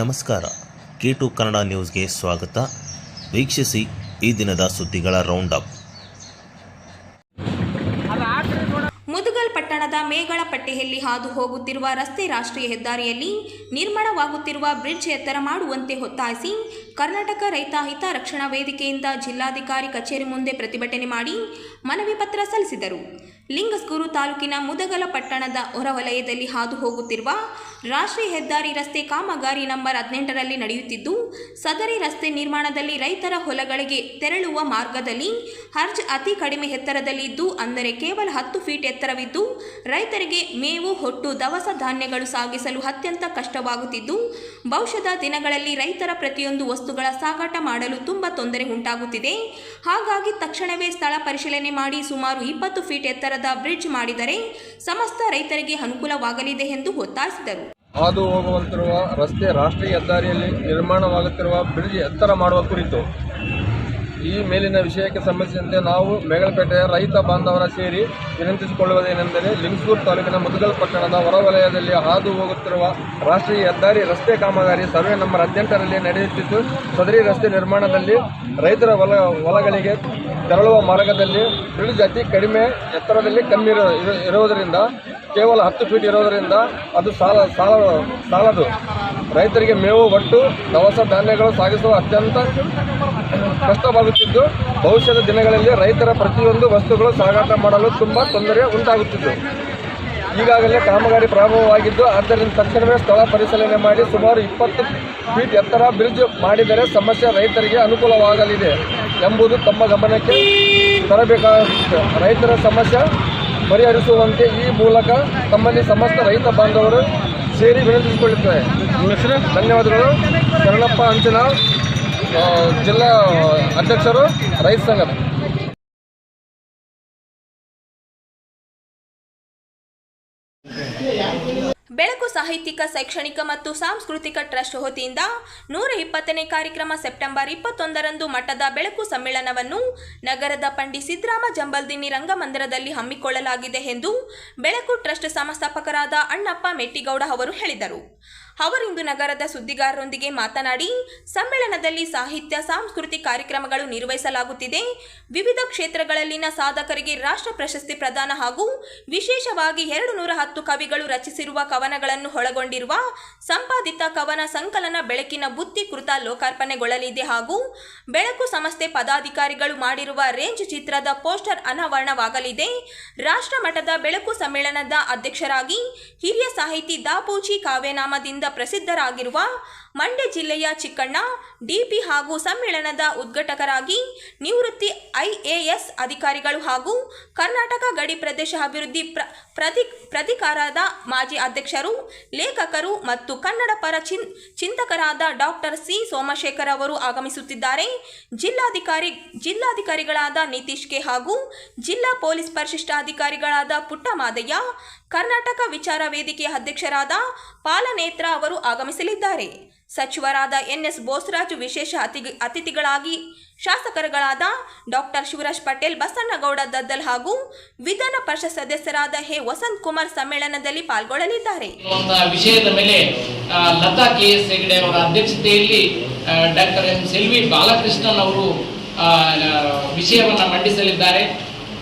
ನಮಸ್ಕಾರ. K to Kannada ನ್ಯೂಸ್ಗೆ ಸ್ವಾಗತ. ವೀಕ್ಷಿಸಿ ಈ ದಿನದ ಸುದ್ದಿಗಳ ರೌಂಡ್ ಅಪ್ ಮುದುಗಲ್ ಪಟ್ಟಣದ ಮೇಗಳಪಟ್ಟೆಯಲ್ಲಿ ಹಾದು ಹೋಗುತ್ತಿರುವ ರಸ್ತೆ ರಾಷ್ಟ್ರೀಯ ಹೆದ್ದಾರಿಯಲ್ಲಿ ನಿರ್ಮಾಣವಾಗುತ್ತಿರುವ ಬ್ರಿಡ್ಜ್ ಎತ್ತರ ಮಾಡುವಂತೆ ಒತ್ತಾಯಿಸಿ ಕರ್ನಾಟಕ ರೈತ ಹಿತ ರಕ್ಷಣಾ ವೇದಿಕೆಯಿಂದ ಜಿಲ್ಲಾಧಿಕಾರಿ ಕಚೇರಿ ಮುಂದೆ ಪ್ರತಿಭಟನೆ ಮಾಡಿ ಮನವಿ ಪತ್ರ ಸಲ್ಲಿಸಿದರು. ಲಿಂಗಸ್ಗೂರು ತಾಲೂಕಿನ ಮುದಗಲ ಪಟ್ಟಣದ ಹೊರವಲಯದಲ್ಲಿ ಹಾದು ಹೋಗುತ್ತಿರುವ ರಾಷ್ಟ್ರೀಯ ಹೆದ್ದಾರಿ ರಸ್ತೆ ಕಾಮಗಾರಿ ನಂಬರ್ ಹದಿನೆಂಟರಲ್ಲಿ ನಡೆಯುತ್ತಿದ್ದು, ಸದರಿ ರಸ್ತೆ ನಿರ್ಮಾಣದಲ್ಲಿ ರೈತರ ಹೊಲಗಳಿಗೆ ತೆರಳುವ ಮಾರ್ಗದಲ್ಲಿ ಹರ್ಜ್ ಅತಿ ಕಡಿಮೆ ಎತ್ತರದಲ್ಲಿ ಇದ್ದು, ಅಂದರೆ ಕೇವಲ ಹತ್ತು ಫೀಟ್ ಎತ್ತರವಿದ್ದು, ರೈತರಿಗೆ ಮೇವು, ಹೊಟ್ಟು, ದವಸ ಧಾನ್ಯಗಳು ಸಾಗಿಸಲು ಅತ್ಯಂತ ಕಷ್ಟವಾಗುತ್ತಿದ್ದು, ಭವಿಷ್ಯದ ದಿನಗಳಲ್ಲಿ ರೈತರ ಪ್ರತಿಯೊಂದು ವಸ್ತುಗಳ ಸಾಗಾಟ ಮಾಡಲು ತುಂಬ ತೊಂದರೆ ಉಂಟಾಗುತ್ತಿದೆ. ಹಾಗಾಗಿ ತಕ್ಷಣವೇ ಸ್ಥಳ ಪರಿಶೀಲನೆ ಮಾಡಿ ಸುಮಾರು ಇಪ್ಪತ್ತು ಫೀಟ್ ಎತ್ತರದ ಬ್ರಿಡ್ಜ್ ಮಾಡಿದರೆ ಸಮಸ್ತ ರೈತರಿಗೆ ಅನುಕೂಲವಾಗಲಿದೆ ಎಂದು ಒತ್ತಾಯಿಸಿದರು. ಹಾದು ಹೋಗುವಂತಿರುವ ರಸ್ತೆ ರಾಷ್ಟ್ರೀಯ ಹೆದ್ದಾರಿಯಲ್ಲಿ ನಿರ್ಮಾಣವಾಗುತ್ತಿರುವ ಬ್ರಿಡ್ಜ್ ಎತ್ತರ ಮಾಡುವ ಕುರಿತು ಈ ಮೇಲಿನ ವಿಷಯಕ್ಕೆ ಸಂಬಂಧಿಸಿದಂತೆ ನಾವು ಮೇಗಳಪೇಟೆಯ ರೈತ ಬಾಂಧವರ ಸೇರಿ ವಿನಂತಿಸಿಕೊಳ್ಳುವುದೇನೆಂದರೆ ಲಿಂಗಸೂರು ತಾಲೂಕಿನ ಮುದಗಲ್ ಪಟ್ಟಣದ ಹೊರವಲಯದಲ್ಲಿ ಹಾದು ಹೋಗುತ್ತಿರುವ ರಾಷ್ಟ್ರೀಯ ಹೆದ್ದಾರಿ ರಸ್ತೆ ಕಾಮಗಾರಿ ಸರ್ವೆ ನಂಬರ್ ಹದಿನೆಂಟರಲ್ಲಿ ನಡೆಯುತ್ತಿದ್ದು, ಸದರಿ ರಸ್ತೆ ನಿರ್ಮಾಣದಲ್ಲಿ ರೈತರ ಹೊಲ, ಹೊಲಗಳಿಗೆ ತೆರಳುವ ಮಾರ್ಗದಲ್ಲಿ ಬ್ರಿಡ್ಜ್ ಅತಿ ಕಡಿಮೆ ಎತ್ತರದಲ್ಲಿ ಕಮ್ಮಿ ಇರೋ- ಇರೋ- ಇರುವುದರಿಂದ ಕೇವಲ ಹತ್ತು ಫೀಟ್ ಇರೋದರಿಂದ ಅದು ಸಾಲ ಸಾಲ, ಸಾಲದು. ರೈತರಿಗೆ ಮೇವು, ಒಟ್ಟು ದವಸ ಧಾನ್ಯಗಳು ಸಾಗಿಸುವ ಅತ್ಯಂತ ಕಷ್ಟವಾಗುತ್ತಿದ್ದು ಭವಿಷ್ಯದ ದಿನಗಳಲ್ಲಿ ರೈತರ ಪ್ರತಿಯೊಂದು ವಸ್ತುಗಳು ಸಾಗಾಟ ಮಾಡಲು ತುಂಬ ತೊಂದರೆ ಉಂಟಾಗುತ್ತಿದ್ದು. ಈಗಾಗಲೇ ಕಾಮಗಾರಿ ಪ್ರಾರಂಭವಾಗಿದ್ದು ಆದ್ದರಿಂದ ತಕ್ಷಣವೇ ಸ್ಥಳ ಪರಿಶೀಲನೆ ಮಾಡಿ ಸುಮಾರು ಇಪ್ಪತ್ತು ಫೀಟ್ ಎತ್ತರ ಬ್ರಿಡ್ಜ್ ಮಾಡಿದರೆ ಸಮಸ್ಯೆ ರೈತರಿಗೆ ಅನುಕೂಲವಾಗಲಿದೆ ಎಂಬುದು ತಮ್ಮ ಗಮನಕ್ಕೆ ತರಬೇಕಾಗುತ್ತದೆ ರೈತರ ಸಮಸ್ಯೆ ಪರಿಹರಿಸುವಂತೆ ಈ ಮೂಲಕ ತಮ್ಮಲ್ಲಿ ಸಮಸ್ತ ರೈತ ಬಾಂಧವರು ಸೇರಿ ವಿನಂತಿಸಿಕೊಳ್ಳುತ್ತಾರೆ ಧನ್ಯವಾದಗಳು. ಶರಣಪ್ಪ ಅಂಚನ. ಜಿಲ್ಲಾ ಅಧ್ಯಕ್ಷರು ರೈತ ಸಂಘದ. ಬೆಳಕು ಸಾಹಿತ್ಯಿಕ, ಶೈಕ್ಷಣಿಕ ಮತ್ತು ಸಾಂಸ್ಕೃತಿಕ ಟ್ರಸ್ಟ್ ವತಿಯಿಂದ ನೂರ ಇಪ್ಪತ್ತನೇ ಕಾರ್ಯಕ್ರಮ ಸೆಪ್ಟೆಂಬರ್ ಇಪ್ಪತ್ತೊಂದರಂದು ಮಠದ ಬೆಳಕು ಸಮ್ಮೇಳನವನ್ನು ನಗರದ ಪಂಡಿತ್ ಸಿದ್ದರಾಮ ಜಂಬಲ್ದಿನಿ ರಂಗಮಂದಿರದಲ್ಲಿ ಹಮ್ಮಿಕೊಳ್ಳಲಾಗಿದೆ ಎಂದು ಬೆಳಕು ಟ್ರಸ್ಟ್ ಸಂಸ್ಥಾಪಕರಾದ ಅಣ್ಣಪ್ಪ ಮೆಟ್ಟಿಗೌಡ ಅವರು ಹೇಳಿದರು. ಅವರಿಂದು ನಗರದ ಸುದ್ದಿಗಾರರೊಂದಿಗೆ ಮಾತನಾಡಿ, ಸಮ್ಮೇಳನದಲ್ಲಿ ಸಾಹಿತ್ಯ, ಸಾಂಸ್ಕೃತಿಕ ಕಾರ್ಯಕ್ರಮಗಳು ನಿರ್ವಹಿಸಲಾಗುತ್ತಿದೆ. ವಿವಿಧ ಕ್ಷೇತ್ರಗಳಲ್ಲಿನ ಸಾಧಕರಿಗೆ ರಾಷ್ಟ್ರ ಪ್ರಶಸ್ತಿ ಪ್ರದಾನ ಹಾಗೂ ವಿಶೇಷವಾಗಿ ಎರಡು ನೂರ ಹತ್ತು ಕವಿಗಳು ರಚಿಸಿರುವ ಕವನಗಳನ್ನು ಒಳಗೊಂಡಿರುವ ಸಂಪಾದಿತ ಕವನ ಸಂಕಲನ ಬೆಳಕಿನ ಬುತ್ತಿ ಕೃತ ಲೋಕಾರ್ಪಣೆಗೊಳ್ಳಲಿದೆ ಹಾಗೂ ಬೆಳಕು ಸಂಸ್ಥೆ ಪದಾಧಿಕಾರಿಗಳು ಮಾಡಿರುವ ರೇಂಜ್ ಚಿತ್ರದ ಪೋಸ್ಟರ್ ಅನಾವರಣವಾಗಲಿದೆ. ರಾಷ್ಟ್ರ ಮಟ್ಟದ ಬೆಳಕು ಸಮ್ಮೇಳನದ ಅಧ್ಯಕ್ಷರಾಗಿ ಹಿರಿಯ ಸಾಹಿತಿ ದಾಪೂಜಿ ಕಾವ್ಯನಾಮದಿಂದ ಪ್ರಸಿದ್ಧರಾಗಿರುವ ಮಂಡ್ಯ ಜಿಲ್ಲೆಯ ಚಿಕ್ಕಣ್ಣ, ಡಿಪಿ ಹಾಗೂ ಸಮ್ಮೇಳನದ ಉದ್ಘಾಟಕರಾಗಿ ನಿವೃತ್ತಿ ಐಎಎಸ್ ಅಧಿಕಾರಿಗಳು ಹಾಗೂ ಕರ್ನಾಟಕ ಗಡಿ ಪ್ರದೇಶ ಅಭಿವೃದ್ಧಿ ಪ್ರ, ಪ್ರತಿ ಪ್ರಾಧಿಕಾರದ ಮಾಜಿ ಅಧ್ಯಕ್ಷರು, ಲೇಖಕರು ಮತ್ತು ಕನ್ನಡ ಪರ ಚಿನ್, ಚಿಂತಕರಾದ ಡಾಕ್ಟರ್ ಸಿ ಸೋಮಶೇಖರ್ ಅವರು ಆಗಮಿಸುತ್ತಿದ್ದಾರೆ. ಜಿಲ್ಲಾಧಿಕಾರಿ, ಜಿಲ್ಲಾಧಿಕಾರಿಗಳಾದ ನಿತೀಶ್ ಕೆ ಹಾಗೂ ಜಿಲ್ಲಾ ಪೊಲೀಸ್ ಪರಿಶಿಷ್ಟಾಧಿಕಾರಿಗಳಾದ ಪುಟ್ಟಮಾದಯ್ಯ ಕರ್ನಾಟಕ ವಿಚಾರ ವೇದಿಕೆಯ ಅಧ್ಯಕ್ಷರಾದ ಪಾಲನೇತ್ರ ಅವರು ಆಗಮಿಸಲಿದ್ದಾರೆ. ಸಚಿವರಾದ ಎನ್ಎಸ್ ಬೋಸರಾಜು ವಿಶೇಷ ಅತಿ ಅತಿಥಿಗಳಾಗಿ ಶಾಸಕರುಗಳಾದ ಡಾಕ್ಟರ್ ಶಿವರಾಜ್ ಪಟೇಲ್ ಬಸಣ್ಣಗೌಡ ದದ್ದಲ್ ಹಾಗೂ ವಿಧಾನ ಪರಿಷತ್ ಸದಸ್ಯರಾದ ಹೆ ವಸಂತ್ ಕುಮಾರ್ ಸಮ್ಮೇಳನದಲ್ಲಿ ಪಾಲ್ಗೊಳ್ಳಲಿದ್ದಾರೆ. ವಿಷಯದ ಮೇಲೆ ಲತಾ ಕೆ. ಎಸ್. ಹೆಗಡೆ ಅವರ ಅಧ್ಯಕ್ಷತೆಯಲ್ಲಿ ಡಾಕ್ಟರ್ ಎಂ. ಸೆಲ್ವಿ ಬಾಲಕೃಷ್ಣನ್ ಅವರು ಆ, ಮಂಡಿಸಲಿದ್ದಾರೆ.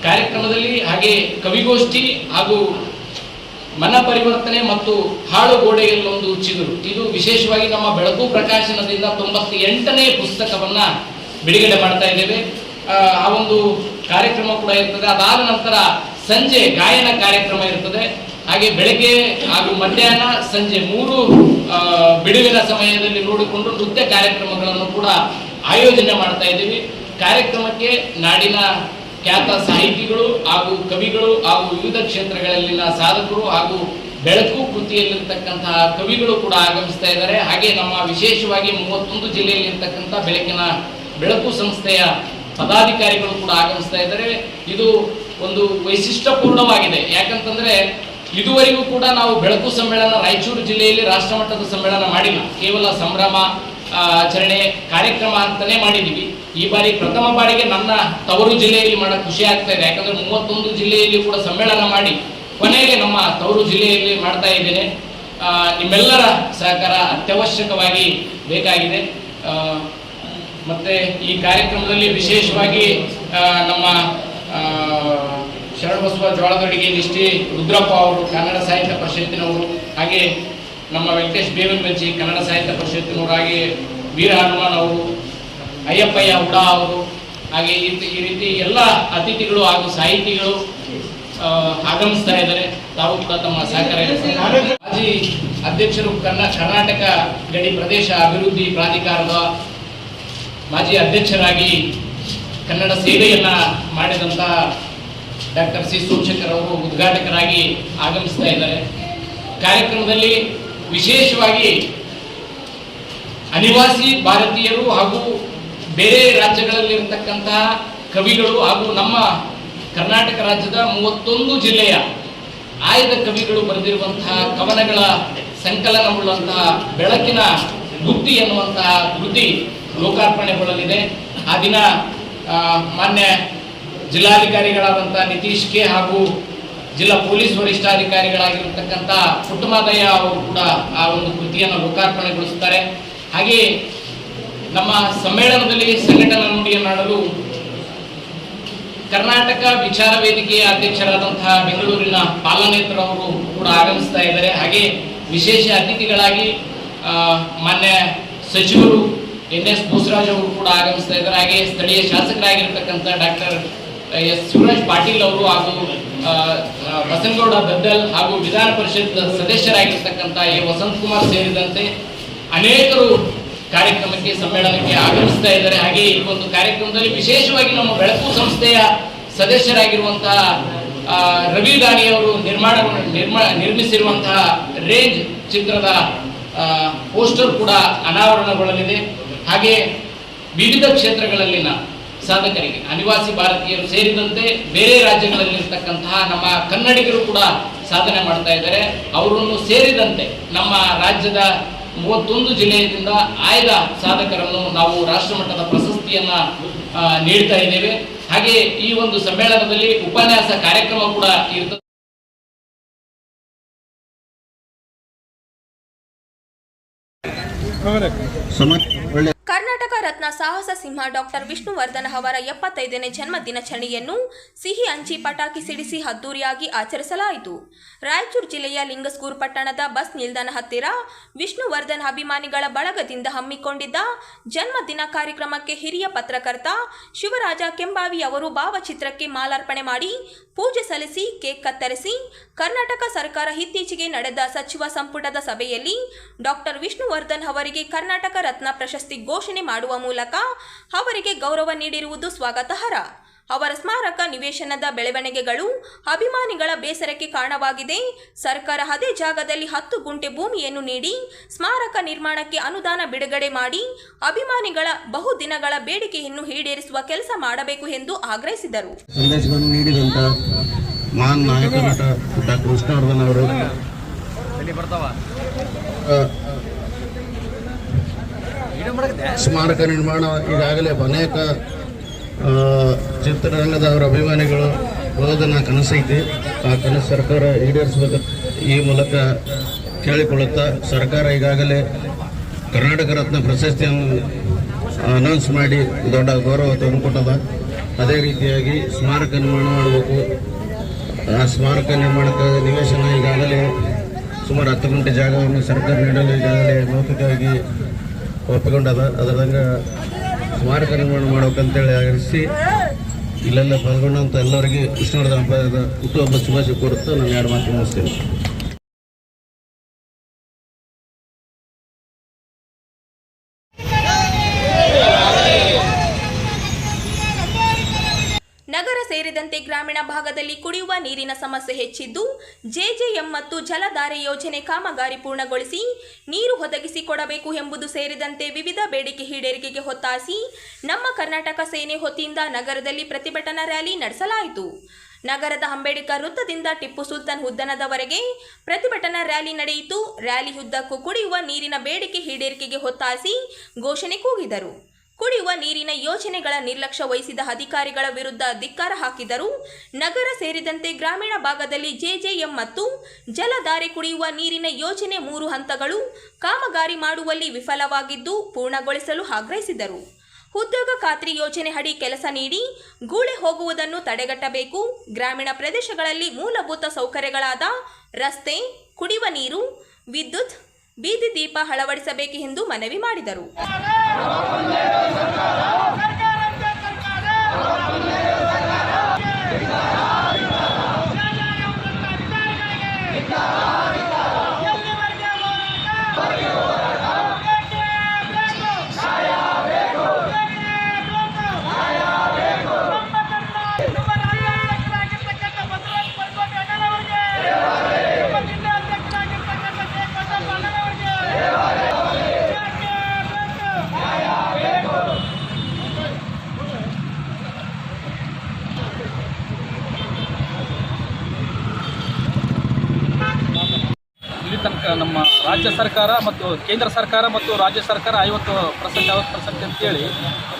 ಕಾರ್ಯಕ್ರಮದಲ್ಲಿ ಹಾಗೆ ಕವಿಗೋಷ್ಠಿ ಹಾಗೂ ಮನ ಪರಿವರ್ತನೆ ಮತ್ತು ಹಾಳು ಗೋಡೆಯಲ್ಲೊಂದು ಚಿಗುರು. ಇದು ವಿಶೇಷವಾಗಿ ನಮ್ಮ ಬೆಳಕು ಪ್ರಕಾಶನದಿಂದ ತೊಂಬತ್ತ ಎಂಟನೇ ಪುಸ್ತಕವನ್ನ ಬಿಡುಗಡೆ ಮಾಡ್ತಾ ಇದ್ದೇವೆ. ಆ, ಒಂದು ಕಾರ್ಯಕ್ರಮ ಕೂಡ ಇರ್ತದೆ. ಅದಾದ ನಂತರ ಸಂಜೆ ಗಾಯನ ಕಾರ್ಯಕ್ರಮ ಇರ್ತದೆ. ಹಾಗೆ ಬೆಳಗ್ಗೆ ಹಾಗೂ ಮಧ್ಯಾಹ್ನ ಸಂಜೆ ಮೂರು ಬಿಡುವಿನ ಸಮಯದಲ್ಲಿ ನೋಡಿಕೊಂಡು ನೃತ್ಯ ಕಾರ್ಯಕ್ರಮಗಳನ್ನು ಕೂಡ ಆಯೋಜನೆ ಮಾಡ್ತಾ ಇದ್ದೀವಿ. ಕಾರ್ಯಕ್ರಮಕ್ಕೆ ನಾಡಿನ ಖ್ಯಾತ ಸಾಹಿತಿಗಳು ಹಾಗೂ ಕವಿಗಳು ಹಾಗೂ ವಿವಿಧ ಕ್ಷೇತ್ರಗಳಲ್ಲಿನ ಸಾಧಕರು ಹಾಗೂ ಬೆಳಕು ಕೃತಿಯಲ್ಲಿರ್ತಕ್ಕಂತಹ ಕವಿಗಳು ಕೂಡ ಆಗಮಿಸ್ತಾ ಇದ್ದಾರೆ. ಹಾಗೆ ನಮ್ಮ ವಿಶೇಷವಾಗಿ ಮೂವತ್ತೊಂದು ಜಿಲ್ಲೆಯಲ್ಲಿರ್ತಕ್ಕಂಥ ಬೆಳಕಿನ ಬೆಳಕು ಸಂಸ್ಥೆಯ ಪದಾಧಿಕಾರಿಗಳು ಕೂಡ ಆಗಮಿಸ್ತಾ ಇದ್ದಾರೆ. ಇದು ಒಂದು ವೈಶಿಷ್ಟ್ಯಪೂರ್ಣವಾಗಿದೆ. ಯಾಕಂತಂದ್ರೆ ಇದುವರೆಗೂ ಕೂಡ ನಾವು ಬೆಳಕು ಸಮ್ಮೇಳನ ರಾಯಚೂರು ಜಿಲ್ಲೆಯಲ್ಲಿ ರಾಷ್ಟ್ರಮಟ್ಟದ ಸಮ್ಮೇಳನ ಮಾಡಿಲ್ಲ. ಕೇವಲ ಸಂಭ್ರಮ ಆಚರಣೆ ಕಾರ್ಯಕ್ರಮ ಅಂತಾನೆ ಮಾಡಿದೀವಿ ಈ ಬಾರಿ ಪ್ರಥಮ ಬಾರಿಗೆ ನನ್ನ ತವರು ಜಿಲ್ಲೆಯಲ್ಲಿ ಮಾಡಕ್ಕೆ ಖುಷಿ ಆಗ್ತಾ ಇದೆ. ಯಾಕಂದ್ರೆ ಮೂವತ್ತೊಂದು ಜಿಲ್ಲೆಯಲ್ಲಿ ಕೂಡ ಸಮ್ಮೇಳನ ಮಾಡಿ ಕೊನೆಗೆ ನಮ್ಮ ತವರು ಜಿಲ್ಲೆಯಲ್ಲಿ ಮಾಡ್ತಾ ಇದ್ದೇನೆ. ನಿಮ್ಮೆಲ್ಲರ ಸಹಕಾರ ಅತ್ಯವಶ್ಯಕವಾಗಿ ಬೇಕಾಗಿದೆ. ಮತ್ತು ಈ ಕಾರ್ಯಕ್ರಮದಲ್ಲಿ ವಿಶೇಷವಾಗಿ ನಮ್ಮ ಶರಣಬಸವ ಜೋಳದೊಡಿಗೆ ನಿಷ್ಠಿ ರುದ್ರಪ್ಪ ಅವರು, ಕನ್ನಡ ಸಾಹಿತ್ಯ ಪರಿಷತ್ತಿನವರು, ಹಾಗೆ ನಮ್ಮ ವೆಂಕಟೇಶ್ ಬೇವನಬೆಂಚಿ ಕನ್ನಡ ಸಾಹಿತ್ಯ ಪರಿಷತ್ತಿನವರಾಗಿ ವೀರ ಹನುಮಾನ್ ಅವರು, ಅಯ್ಯಪ್ಪಯ್ಯ ಉಡಾ ಅವರು, ಹಾಗೆ ಈ ರೀತಿ- ಎಲ್ಲ ಅತಿಥಿಗಳು ಹಾಗೂ ಸಾಹಿತಿಗಳು ಆಗಮಿಸ್ತಾ ಇದ್ದಾರೆ. ತಾವು ಕೂಡ ತಮ್ಮ ಸಹಕಾರ ಮಾಜಿ ಅಧ್ಯಕ್ಷರು ಕನ್ನಡ ಕರ್ನಾಟಕ ಗಡಿ ಪ್ರದೇಶ ಅಭಿವೃದ್ಧಿ ಪ್ರಾಧಿಕಾರದ ಮಾಜಿ ಅಧ್ಯಕ್ಷರಾಗಿ ಕನ್ನಡ ಸೇವೆಯನ್ನ ಮಾಡಿದಂಥ ಡಾಕ್ಟರ್ ಸಿ ಸೋಮಶೇಖರ್ ಅವರು ಉದ್ಘಾಟಕರಾಗಿ ಆಗಮಿಸ್ತಾ ಇದ್ದಾರೆ. ಕಾರ್ಯಕ್ರಮದಲ್ಲಿ ವಿಶೇಷವಾಗಿ ಅನಿವಾಸಿ ಭಾರತೀಯರು ಹಾಗೂ ಬೇರೆ ರಾಜ್ಯಗಳಲ್ಲಿರ್ತಕ್ಕಂತಹ ಕವಿಗಳು ಹಾಗೂ ನಮ್ಮ ಕರ್ನಾಟಕ ರಾಜ್ಯದ ಮೂವತ್ತೊಂದು ಜಿಲ್ಲೆಯ ಆಯ್ದ ಕವಿಗಳು ಬರೆದಿರುವಂತಹ ಕವನಗಳ ಸಂಕಲನವುಳ್ಳಂತಹ ಬೆಳಕಿನ ಬುದ್ಧಿ ಎನ್ನುವಂತಹ ಕೃತಿ ಲೋಕಾರ್ಪಣೆಗೊಳ್ಳಲಿದೆ. ಆ ದಿನ ಮಾನ್ಯ ಜಿಲ್ಲಾಧಿಕಾರಿಗಳಾದಂಥ ನಿತೀಶ್ ಕೆ ಹಾಗೂ ಜಿಲ್ಲಾ ಪೊಲೀಸ್ ವರಿಷ್ಠಾಧಿಕಾರಿಗಳಾಗಿರ್ತಕ್ಕಂಥ ಪುಟ್ಟಮಾದಯ್ಯ ಅವರು ಕೂಡ ಆ ಒಂದು ಕೃತಿಯನ್ನು ಲೋಕಾರ್ಪಣೆಗೊಳಿಸುತ್ತಾರೆ. ಹಾಗೆ ನಮ್ಮ ಸಮ್ಮೇಳನದಲ್ಲಿ ಸಂಘಟನಾ ನುಡಿಯನ್ನಾಡಲು ಕರ್ನಾಟಕ ವಿಚಾರ ವೇದಿಕೆಯ ಅಧ್ಯಕ್ಷರಾದಂತಹ ಬೆಂಗಳೂರಿನ ಪಾಲನೇತ್ರವರು ಕೂಡ ಆಗಮಿಸ್ತಾ ಇದ್ದಾರೆ. ಹಾಗೆ ವಿಶೇಷ ಅತಿಥಿಗಳಾಗಿ ಮಾನ್ಯ ಸಚಿವರು ಎನ್ ಎಸ್ ಭೂಸರಾಜ್ ಅವರು ಕೂಡ ಆಗಮಿಸ್ತಾ ಇದ್ದಾರೆ. ಹಾಗೆ ಸ್ಥಳೀಯ ಶಾಸಕರಾಗಿರ್ತಕ್ಕಂಥ ಡಾಕ್ಟರ್, ಎಸ್ ಶಿವರಾಜ್ ಪಾಟೀಲ್ ಅವರು ಹಾಗೂ ಬಸನಗೌಡ ಬದ್ದಲ್ ಹಾಗೂ ವಿಧಾನ ಪರಿಷತ್ ಸದಸ್ಯರಾಗಿರ್ತಕ್ಕಂಥ ಎ. ವಸಂತ್ ಕುಮಾರ್ ಸೇರಿದಂತೆ ಅನೇಕರು ಕಾರ್ಯಕ್ರಮಕ್ಕೆ, ಸಮ್ಮೇಳನಕ್ಕೆ ಆಗಮಿಸ್ತಾ ಇದ್ದಾರೆ. ಹಾಗೆ ಈ ಒಂದು ಕಾರ್ಯಕ್ರಮದಲ್ಲಿ ವಿಶೇಷವಾಗಿ ನಮ್ಮ ಬೆಳಕು ಸಂಸ್ಥೆಯ ಸದಸ್ಯರಾಗಿರುವಂತಹ ರವಿ ಅವರು ನಿರ್ಮಾಣ ನಿರ್ಮಾ, ನಿರ್ಮಿಸಿರುವಂತಹ ರೇಂಜ್ ಚಿತ್ರದ ಪೋಸ್ಟರ್ ಕೂಡ ಅನಾವರಣಗೊಳ್ಳಲಿದೆ. ಹಾಗೆ ವಿವಿಧ ಕ್ಷೇತ್ರಗಳಲ್ಲಿನ ಸಾಧಕರಿಗೆ, ಅನಿವಾಸಿ ಭಾರತೀಯರು ಸೇರಿದಂತೆ ಬೇರೆ ರಾಜ್ಯಗಳಲ್ಲಿರ್ತಕ್ಕಂತಹ ನಮ್ಮ ಕನ್ನಡಿಗರು ಕೂಡ ಸಾಧನೆ ಮಾಡ್ತಾ ಇದ್ದಾರೆ. ಅವರನ್ನು ಸೇರಿದಂತೆ ನಮ್ಮ ರಾಜ್ಯದ ಮೂವತ್ತೊಂದು ಜಿಲ್ಲೆಯಿಂದ ಆಯ್ದ ಸಾಧಕರನ್ನು ನಾವು ರಾಷ್ಟ್ರಮಟ್ಟದ ಪ್ರಶಸ್ತಿಯನ್ನ ನೀಡ್ತಾ ಇದ್ದೇವೆ. ಹಾಗೆ ಈ ಒಂದು ಸಮ್ಮೇಳನದಲ್ಲಿ ಉಪನ್ಯಾಸ ಕಾರ್ಯಕ್ರಮ ಕೂಡ ಇರ್ತದೆ ಕರ್ನಾಟಕ ರತ್ನ ಸಾಹಸ ಸಿಂಹ ಡಾಕ್ಟರ್ ವಿಷ್ಣುವರ್ಧನ್ ಅವರ ಎಪ್ಪತ್ತೈದನೇ ಜನ್ಮ ದಿನಾಚರಣೆಯನ್ನು ಸಿಹಿ ಅಂಚಿ ಪಟಾಕಿ ಸಿಡಿಸಿ ಅದ್ದೂರಿಯಾಗಿ ಆಚರಿಸಲಾಯಿತು. ರಾಯಚೂರು ಜಿಲ್ಲೆಯ ಲಿಂಗಸ್ಕೂರ್ ಪಟ್ಟಣದ ಬಸ್ ನಿಲ್ದಾಣ ಹತ್ತಿರ ವಿಷ್ಣುವರ್ಧನ್ ಅಭಿಮಾನಿಗಳ ಬಳಗದಿಂದ ಹಮ್ಮಿಕೊಂಡಿದ್ದ ಜನ್ಮದಿನ ಕಾರ್ಯಕ್ರಮಕ್ಕೆ ಹಿರಿಯ ಪತ್ರಕರ್ತ ಶಿವರಾಜ ಕೆಂಬಾವಿ ಅವರು ಭಾವಚಿತ್ರಕ್ಕೆ ಮಾಲಾರ್ಪಣೆ ಮಾಡಿ ಪೂಜೆ ಸಲ್ಲಿಸಿ ಕೇಕ್ ಕತ್ತರಿಸಿ ಕರ್ನಾಟಕ ಸರ್ಕಾರ ಇತ್ತೀಚೆಗೆ ನಡೆದ ಸಚಿವ ಸಂಪುಟದ ಸಭೆಯಲ್ಲಿ ಡಾಕ್ಟರ್ ವಿಷ್ಣುವರ್ಧನ್ ಅವರಿಗೆ ಕರ್ನಾಟಕ ರತ್ನ ಪ್ರಶಸ್ತಿ ಘೋಷಣೆ ಮಾಡುವ ಮೂಲಕ ಅವರಿಗೆ ಗೌರವ ನೀಡಿರುವುದು ಸ್ವಾಗತಾರ್ಹ ಅವರ ಸ್ಮಾರಕ ನಿವೇಶನದ ಬೆಳವಣಿಗೆಗಳು ಅಭಿಮಾನಿಗಳ ಬೇಸರಕ್ಕೆ ಕಾರಣವಾಗಿದೆ. ಸರ್ಕಾರ ಅದೇ ಜಾಗದಲ್ಲಿ ಹತ್ತು ಗುಂಟೆ ಭೂಮಿಯನ್ನು ನೀಡಿ ಸ್ಮಾರಕ ನಿರ್ಮಾಣಕ್ಕೆ ಅನುದಾನ ಬಿಡುಗಡೆ ಮಾಡಿ ಅಭಿಮಾನಿಗಳ ಬಹುದಿನಗಳ ಬೇಡಿಕೆಯನ್ನು ಈಡೇರಿಸುವ ಕೆಲಸ ಮಾಡಬೇಕು ಎಂದು ಆಗ್ರಹಿಸಿದರು ಸಂದೇಶಗಳನ್ನು ನೀಡಿದಂಥ ಮಹಾನ್ ನಾಯಕ ನಟ ಡಾಕ್ಟರ್ ವಿಷ್ಣುವರ್ಧನ್ ಅವರು ಆ, ಸ್ಮಾರಕ ನಿರ್ಮಾಣ ಈಗಾಗಲೇ ಅನೇಕ ಚಿತ್ರರಂಗದ ಅವರ ಅಭಿಮಾನಿಗಳು ಬರೋದನ್ನ ಕನಸೈತಿ ಆ ಕನಸು ಸರ್ಕಾರ ಈಡೇರಿಸಬೇಕು ಈ ಮೂಲಕ ಕೇಳಿಕೊಳ್ಳುತ್ತಾ ಸರ್ಕಾರ ಈಗಾಗಲೇ ಕರ್ನಾಟಕ ರತ್ನ ಪ್ರಶಸ್ತಿಯನ್ನು ಅನೌನ್ಸ್ ಮಾಡಿ ದೊಡ್ಡ ಗೌರವ ತಂದುಕೊಟ್ಟದ. ಅದೇ ರೀತಿಯಾಗಿ ಸ್ಮಾರಕ ನಿರ್ಮಾಣ ಮಾಡಬೇಕು. ಆ ಸ್ಮಾರಕ ನಿರ್ಮಾಣಕ್ಕೆ ನಿವೇಶನ ಈಗಾಗಲೇ ಸುಮಾರು ಹತ್ತು ಗಂಟೆ ಜಾಗವನ್ನು ಸರ್ಕಾರ ನೀಡಲು ಈಗಾಗಲೇ ಮೌಖಿಕವಾಗಿ ಒಪ್ಪಿಕೊಂಡದ ಅದರದಂಗೆ ಸ್ಮಾರಕ ನಿರ್ಮಾಣ ಮಾಡ್ಬೇಕಂತೇಳಿ ಆಗ್ರಹಿಸಿ ಇಲ್ಲೆಲ್ಲ ಪಾಲ್ಗೊಂಡಂಥ ಎಲ್ಲರಿಗೆ ಹಬ್ಬದ ಹುಟ್ಟುಹಬ್ಬ ಶುಭಾಶಯ ಕೋರುತ್ತಾ ನಾನು ಎರಡು ಮಾತು ಮುಗಿಸ್ತೇನೆ. ಗ್ರಾಮೀಣ ಭಾಗದಲ್ಲಿ ಕುಡಿಯುವ ನೀರಿನ ಸಮಸ್ಯೆ ಹೆಚ್ಚಿದ್ದು, ಜೆಜೆಎಂ ಮತ್ತು ಜಲಧಾರೆ ಯೋಜನೆ ಕಾಮಗಾರಿ ಪೂರ್ಣಗೊಳಿಸಿ, ನೀರು ಒದಗಿಸಿಕೊಡಬೇಕು ಎಂಬುದು ಸೇರಿದಂತೆ ವಿವಿಧ ಬೇಡಿಕೆ ಈಡೇರಿಕೆಗೆ ಒತ್ತಾಯಿಸಿ, ನಮ್ಮ ಕರ್ನಾಟಕ ಸೇನೆ ಹೊತ್ತಿಯಿಂದ ನಗರದಲ್ಲಿ ಪ್ರತಿಭಟನಾ ರ್ಯಾಲಿ ನಡೆಸಲಾಯಿತು. ನಗರದ ಅಂಬೇಡ್ಕರ್ ವೃತ್ತದಿಂದ ಟಿಪ್ಪು ಸುಲ್ತಾನ್ ಉದ್ದನದವರೆಗೆ ಪ್ರತಿಭಟನಾ ರ್ಯಾಲಿ ನಡೆಯಿತು. ರ್ಯಾಲಿ ಉದ್ದಕ್ಕೂ ಕುಡಿಯುವ ನೀರಿನ ಬೇಡಿಕೆ ಈಡೇರಿಕೆಗೆ ಒತ್ತಾಯಿಸಿ ಘೋಷಣೆ ಕೂಗಿದರು. ಕುಡಿಯುವ ನೀರಿನ ಯೋಜನೆಗಳ ನಿರ್ಲಕ್ಷ್ಯ ವಹಿಸಿದ ಅಧಿಕಾರಿಗಳ ವಿರುದ್ಧ ಧಿಕ್ಕಾರ ಹಾಕಿದರು ನಗರ ಸೇರಿದಂತೆ ಗ್ರಾಮೀಣ ಭಾಗದಲ್ಲಿ ಜೆಜೆಎಂ ಮತ್ತು ಜಲಧಾರೆ ಕುಡಿಯುವ ನೀರಿನ ಯೋಜನೆ ಮೂರು ಹಂತಗಳು ಕಾಮಗಾರಿ ಮಾಡುವಲ್ಲಿ ವಿಫಲವಾಗಿದ್ದು ಪೂರ್ಣಗೊಳಿಸಲು ಆಗ್ರಹಿಸಿದರು. ಉದ್ಯೋಗ ಖಾತ್ರಿ ಯೋಜನೆ ಅಡಿ ಕೆಲಸ ನೀಡಿ ಗೂಳೆ ಹೋಗುವುದನ್ನು ತಡೆಗಟ್ಟಬೇಕು. ಗ್ರಾಮೀಣ ಪ್ರದೇಶಗಳಲ್ಲಿ ಮೂಲಭೂತ ಸೌಕರ್ಯಗಳಾದ ರಸ್ತೆ, ಕುಡಿಯುವ ನೀರು, ವಿದ್ಯುತ್ ಬೀದಿ ದೀಪ ಅಳವಡಿಸಬೇಕು ಎಂದು ಮನವಿ ಮಾಡಿದರು ಇಲ್ಲಿ ತನಕ ನಮ್ಮ ರಾಜ್ಯ ಸರ್ಕಾರ ಮತ್ತು ಕೇಂದ್ರ ಸರ್ಕಾರ ಮತ್ತು ರಾಜ್ಯ ಸರ್ಕಾರ ಐವತ್ತು ಪರ್ಸೆಂಟ್ ಐವತ್ತು ಪರ್ಸೆಂಟ್ ಅಂತೇಳಿ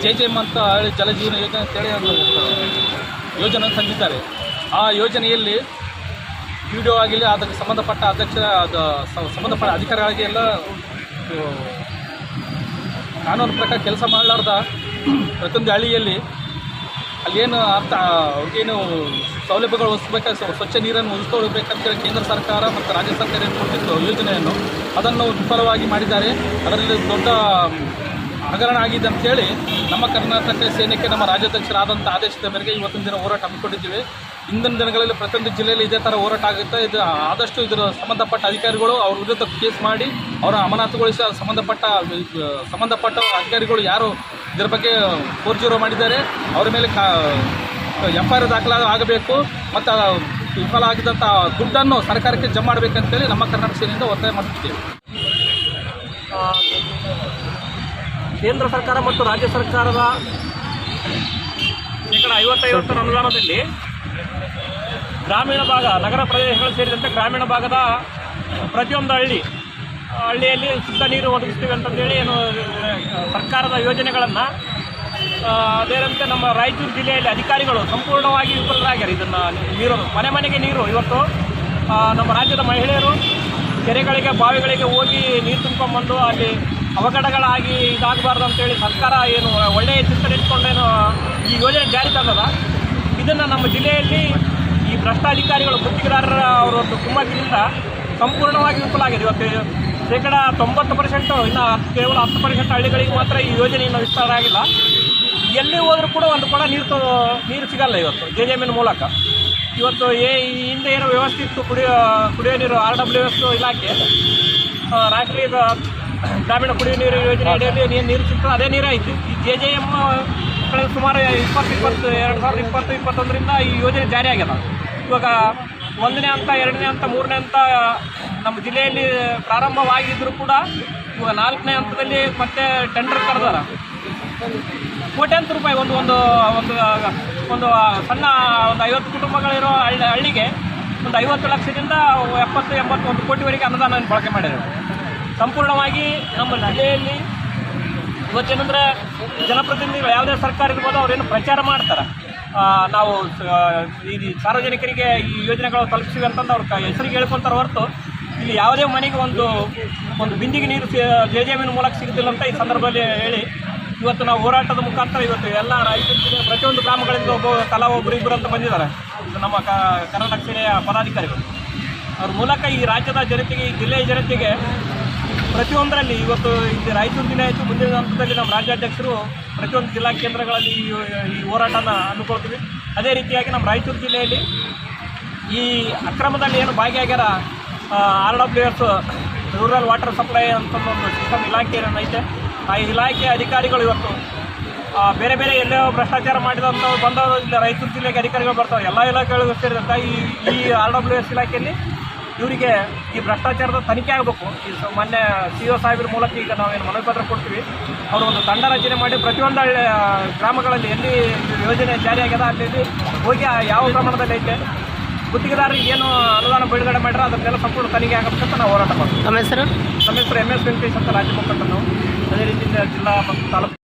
ಜೆ ಜೆ ಎಂ ಅಂತ ಜಲಜೀವನ ಯೋಜನೆ ಅಂತೇಳಿ ಒಂದು ಯೋಜನೆ ತಂದಿದ್ದಾರೆ. ಆ ಯೋಜನೆಯಲ್ಲಿ ಪಿ ಡಿ ಒ ಆಗಿಲ್ಲ ಅದಕ್ಕೆ ಸಂಬಂಧಪಟ್ಟ ಅಧ್ಯಕ್ಷರ ಅದು ಸಂಬಂಧಪಟ್ಟ ಅಧಿಕಾರಿಗಳಿಗೆ ಎಲ್ಲ ಕಾನೂನು ಪ್ರಕಾರ ಕೆಲಸ ಮಾಡಲಾರ್ದ ಪ್ರತಿಯೊಂದು ಹಳ್ಳಿಯಲ್ಲಿ ಅಲ್ಲೇನು ಅರ್ಥ ಅವ್ರಿಗೇನು ಸೌಲಭ್ಯಗಳು ಒದಗಿಸ್ಬೇಕು ಸ್ವಚ್ಛ ನೀರನ್ನು ಒದಗಿಸ್ಕೊಳ್ಬೇಕಂತೇಳಿ ಕೇಂದ್ರ ಸರ್ಕಾರ ಮತ್ತು ರಾಜ್ಯ ಸರ್ಕಾರ ಏನು ಕೊಟ್ಟಿತ್ತು ಯೋಜನೆಯನ್ನು, ಅದನ್ನು ವಿಫಲವಾಗಿ ಮಾಡಿದ್ದಾರೆ. ಅದರಲ್ಲಿ ದೊಡ್ಡ ಹಗರಣ ಆಗಿದೆ ಅಂತೇಳಿ ನಮ್ಮ ಕರ್ನಾಟಕ ಸೇನೆಗೆ, ನಮ್ಮ ರಾಜ್ಯಾಧ್ಯಕ್ಷರಾದಂಥ ಆದೇಶದ ಮೇರೆಗೆ ಇವತ್ತಿನ ದಿನ ಹೋರಾಟ ಹಮ್ಮಿಕೊಂಡಿದ್ದೀವಿ. ಇಂದಿನ ದಿನಗಳಲ್ಲಿ ಪ್ರತಿಯೊಂದು ಜಿಲ್ಲೆಯಲ್ಲಿ ಇದೇ ಥರ ಹೋರಾಟ ಆಗುತ್ತೆ. ಇದು ಆದಷ್ಟು ಇದರ ಸಂಬಂಧಪಟ್ಟ ಅಧಿಕಾರಿಗಳು ಅವ್ರ ವಿರುದ್ಧ ಕೇಸ್ ಮಾಡಿ, ಅವರ ಅಮಾನತುಗೊಳಿಸಿ ಸಂಬಂಧಪಟ್ಟ ಸಂಬಂಧಪಟ್ಟ ಅಧಿಕಾರಿಗಳು ಯಾರು ಇದರ ಬಗ್ಗೆ ಫೋರ್ ಜೀರೋ ಮಾಡಿದ್ದಾರೆ, ಅವರ ಮೇಲೆ ಕಾ ಎಫ್ ಐ ಆರ್ ದಾಖಲ ಆಗಬೇಕು ಮತ್ತು ವಿಫಲ ಆಗಿದ್ದಂಥ ದುಡ್ಡನ್ನು ಸರ್ಕಾರಕ್ಕೆ ಜಮಾ ಮಾಡಬೇಕಂತೇಳಿ ನಮ್ಮ ಕರ್ನಾಟಕ ಸೇನೆಯಿಂದ ಒತ್ತಾಯ ಮಾಡ್ತಿದ್ದೇವೆ. ಕೇಂದ್ರ ಸರ್ಕಾರ ಮತ್ತು ರಾಜ್ಯ ಸರ್ಕಾರದ ಶೇಕಡ ಐವತ್ತೈವತ್ತರ ಅನುದಾನದಲ್ಲಿ ಗ್ರಾಮೀಣ ಭಾಗ, ನಗರ ಪ್ರದೇಶಗಳು ಸೇರಿದಂತೆ ಗ್ರಾಮೀಣ ಭಾಗದ ಪ್ರತಿಯೊಂದು ಹಳ್ಳಿ, ಹಳ್ಳಿಯಲ್ಲಿ ಶುದ್ಧ ನೀರು ಒದಗಿಸ್ತೀವಿ ಅಂತಂದೇಳಿ ಏನು ಸರ್ಕಾರದ ಯೋಜನೆಗಳನ್ನು ಅದೇನಂತೆ ನಮ್ಮ ರಾಯಚೂರು ಜಿಲ್ಲೆಯಲ್ಲಿ ಅಧಿಕಾರಿಗಳು ಸಂಪೂರ್ಣವಾಗಿ ವಿಫಲರಾಗ್ಯಾರ. ಇದನ್ನು ನೀರು ಮನೆ ಮನೆಗೆ ನೀರು. ಇವತ್ತು ನಮ್ಮ ರಾಜ್ಯದ ಮಹಿಳೆಯರು ಕೆರೆಗಳಿಗೆ, ಬಾವಿಗಳಿಗೆ ಹೋಗಿ ನೀರು ತುಂಬಿಕೊಂಡ್ಬಂದು ಅಲ್ಲಿ ಅವಘಡಗಳಾಗಿ ಇದಾಗಬಾರ್ದು ಅಂತೇಳಿ ಸರ್ಕಾರ ಏನು ಒಳ್ಳೆಯ ಚಿಂತನೆ ಇಟ್ಕೊಂಡೇನು ಈ ಯೋಜನೆ ಜಾರಿ ತಂದದ. ಇದನ್ನು ನಮ್ಮ ಜಿಲ್ಲೆಯಲ್ಲಿ ಈ ಭ್ರಷ್ಟಾಧಿಕಾರಿಗಳು, ಗುತ್ತಿಗೆದಾರರ ಅವರೊಂದು ಕುಮ್ಮಕ್ಕಿನಿಂದ ಸಂಪೂರ್ಣವಾಗಿ ವಿಫಲ ಆಗಿದೆ ಇವತ್ತು ಶೇಕಡ ತೊಂಬತ್ತು ಪರ್ಸೆಂಟು, ಇನ್ನು ಕೇವಲ ಹತ್ತು ಪರ್ಸೆಂಟ್ ಹಳ್ಳಿಗಳಿಗೆ ಮಾತ್ರ ಈ ಯೋಜನೆ ಇನ್ನೂ ವಿಸ್ತಾರ ಆಗಿಲ್ಲ. ಎಲ್ಲಿ ಹೋದರೂ ಕೂಡ ಒಂದು ಕೊಡ ನೀರು ನೀರು ಸಿಗಲ್ಲ ಇವತ್ತು, ಜೆ ಜೆ ಮೂಲಕ. ಇವತ್ತು ಏ ಹಿಂದೆ ಏನೋ ವ್ಯವಸ್ಥೆ ಇತ್ತು, ಕುಡಿಯೋ ಕುಡಿಯೋ ನೀರು, ಆರ್ ಡಬ್ಲ್ಯೂ ಎಸ್ ಇಲಾಖೆ. ರಾಷ್ಟ್ರೀಯ ಗ್ರಾಮೀಣ ಕುಡಿಯೋ ನೀರು ಯೋಜನೆ ಅಡಿಯಲ್ಲಿ ನೀರು ನೀರು ಸಿಗ್ತದೆ, ಅದೇ ನೀರೇ ಐತಿ. ಈ ಜೆ ಜೆ ಎಂ ಕಳೆದ ಸುಮಾರು ಇಪ್ಪತ್ತು ಇಪ್ಪತ್ತು, ಎರಡು ಸಾವಿರದ ಇಪ್ಪತ್ತು, ಇಪ್ಪತ್ತೊಂದರಿಂದ ಈ ಯೋಜನೆ ಜಾರಿ ಆಗ್ಯದ. ಇವಾಗ ಒಂದನೇ ಹಂತ, ಎರಡನೇ ಹಂತ, ಮೂರನೇ ಹಂತ, ನಮ್ಮ ಜಿಲ್ಲೆಯಲ್ಲಿ ಪ್ರಾರಂಭವಾಗಿದ್ದರೂ ಕೂಡ ಇವಾಗ ನಾಲ್ಕನೇ ಹಂತದಲ್ಲಿ ಮತ್ತೆ ಟೆಂಡರ್ ಕರೆದಾರ. ಕೋಟ್ಯಾಂತರ ರೂಪಾಯಿ ಒಂದು ಒಂದು ಒಂದು ಒಂದು ಸಣ್ಣ ಒಂದು ಐವತ್ತು ಕುಟುಂಬಗಳಿರೋ ಹಳ್ಳಿ ಹಳ್ಳಿಗೆ ಒಂದು ಐವತ್ತು ಲಕ್ಷದಿಂದ ಎಪ್ಪತ್ತು ಎಂಬತ್ತು ಒಂದು ಕೋಟಿವರೆಗೆ ಅನುದಾನ ಬಳಕೆ ಮಾಡಿದ್ದಾರೆ ಸಂಪೂರ್ಣವಾಗಿ ನಮ್ಮ ಜಿಲ್ಲೆಯಲ್ಲಿ ಇವತ್ತೇನಂದ್ರೆ ಜನಪ್ರತಿನಿಧಿಗಳು ಯಾವುದೇ ಸರ್ಕಾರ ಇರ್ಬೋದು ಅವರೇನು ಪ್ರಚಾರ ಮಾಡ್ತಾರೆ ನಾವು ಈ ಸಾರ್ವಜನಿಕರಿಗೆ ಈ ಯೋಜನೆಗಳು ತಲುಪಿಸಿವೆ ಅಂತಂದು ಅವ್ರ ಹೆಸರಿಗೆ ಹೇಳ್ಕೊಂತಾರೆ ಹೊರತು ಇಲ್ಲಿ ಯಾವುದೇ ಮನೆಗೆ ಒಂದು ಒಂದು ಬಿಂದಿಗೆ ನೀರು ಜೆ ಜೆ ಮೂಲಕ ಸಿಗುತ್ತಿಲ್ಲ ಅಂತ ಈ ಸಂದರ್ಭದಲ್ಲಿ ಹೇಳಿ ಇವತ್ತು ನಾವು ಹೋರಾಟದ ಮುಖಾಂತರ ಇವತ್ತು ಎಲ್ಲ ರಾಯಚೂರು ಪ್ರತಿಯೊಂದು ಗ್ರಾಮಗಳಿಂದ ಒಬ್ಬ ತಲಾ ಒಬ್ಬರು ಇಬ್ಬರು ಅಂತ ಬಂದಿದ್ದಾರೆ. ನಮ್ಮ ಕರ್ನಾಟಕ ಸೇನೆಯ ಪದಾಧಿಕಾರಿಗಳು. ಅವ್ರ ಮೂಲಕ ಈ ರಾಜ್ಯದ ಜನತೆಗೆ, ಈ ಜಿಲ್ಲೆಯ ಜನತೆಗೆ ಪ್ರತಿಯೊಂದರಲ್ಲಿ ಇವತ್ತು ಇಲ್ಲಿ ರಾಯಚೂರು ಜಿಲ್ಲೆ ಆಯಿತು, ಮುಂದಿನ ಹಂತದಲ್ಲಿ ನಮ್ಮ ರಾಜ್ಯಾಧ್ಯಕ್ಷರು ಪ್ರತಿಯೊಂದು ಜಿಲ್ಲಾ ಕೇಂದ್ರಗಳಲ್ಲಿ ಈ ಈ ಹೋರಾಟನ ಹಮ್ಮಿಕೊಳ್ತೀವಿ. ಅದೇ ರೀತಿಯಾಗಿ ನಮ್ಮ ರಾಯಚೂರು ಜಿಲ್ಲೆಯಲ್ಲಿ ಈ ಅಕ್ರಮದಲ್ಲಿ ಏನು ಭಾಗಿಯಾಗ್ಯಾರ R W S rural water supply ಅಂತ ಒಂದು ಸಿಸ್ಟಮ್ ಇಲಾಖೆ ಏನೈತೆ ಆ ಇಲಾಖೆ ಅಧಿಕಾರಿಗಳು ಇವತ್ತು ಬೇರೆ ಬೇರೆ ಎಲ್ಲೋ ಭ್ರಷ್ಟಾಚಾರ ಮಾಡಿದಂಥವು ಬಂದವರು ಇಲ್ಲ ರೈತರು ಜಿಲ್ಲೆಗೆ ಅಧಿಕಾರಿಗಳು ಬರ್ತಾರೆ ಎಲ್ಲ ಇಲಾಖೆಗಳಿಗೂ ಸೇರಿದಂಥ ಈ ಈ ಆರ್ ಡಬ್ಲ್ಯೂ ಎಸ್ ಇಲಾಖೆಯಲ್ಲಿ ಇವರಿಗೆ ಈ ಭ್ರಷ್ಟಾಚಾರದ ತನಿಖೆ ಆಗಬೇಕು. ಈ ಮೊನ್ನೆ ಸಿ ಒ ಸಾಹೇಬ್ರ ಮೂಲಕ ಈಗ ನಾವೇನು ಮನವಿ ಪತ್ರ ಕೊಡ್ತೀವಿ. ಅವರು ಒಂದು ತಂಡ ರಚನೆ ಮಾಡಿ ಪ್ರತಿಯೊಂದು ಹಳ್ಳಿ ಗ್ರಾಮಗಳಲ್ಲಿ ಎಲ್ಲಿ ಯೋಜನೆ ಜಾರಿಯಾಗ್ಯದ ಅಲ್ಲಿ ಹೋಗಿ ಯಾವ ಪ್ರಮಾಣದಲ್ಲಿ ಐತೆ. ಗುತ್ತಿಗೆದಾರರಿಗೆ ಏನು ಅನುದಾನ ಬಿಡುಗಡೆ ಮಾಡಿರೋ ಅದನ್ನೆಲ್ಲ ಸಂಪೂರ್ಣ ತನಿಖೆ ಆಗಬೇಕಂತ ನಾವು ಹೋರಾಟ ಮಾಡ್ತೀವಿ. ನಮ್ಮ ಹೆಸರು? ನಮ್ಮ ಹೆಸರು ಎಂ ಎಸ್ ವೆಂಕಟೇಶ್ ಅಂತ ರಾಜ್ಯ ಮುಖಂಡರು. ಅದೇ ರೀತಿ ಜಿಲ್ಲಾ ಮತ್ತು ತಾಲೂಕು